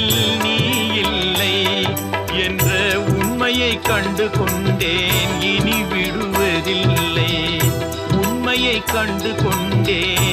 உலகில் நீ இல்லை என்ற உண்மையை கண்டு கொண்டேன் இனி விடுவதில்லை. உண்மையை கண்டு கொண்டேன்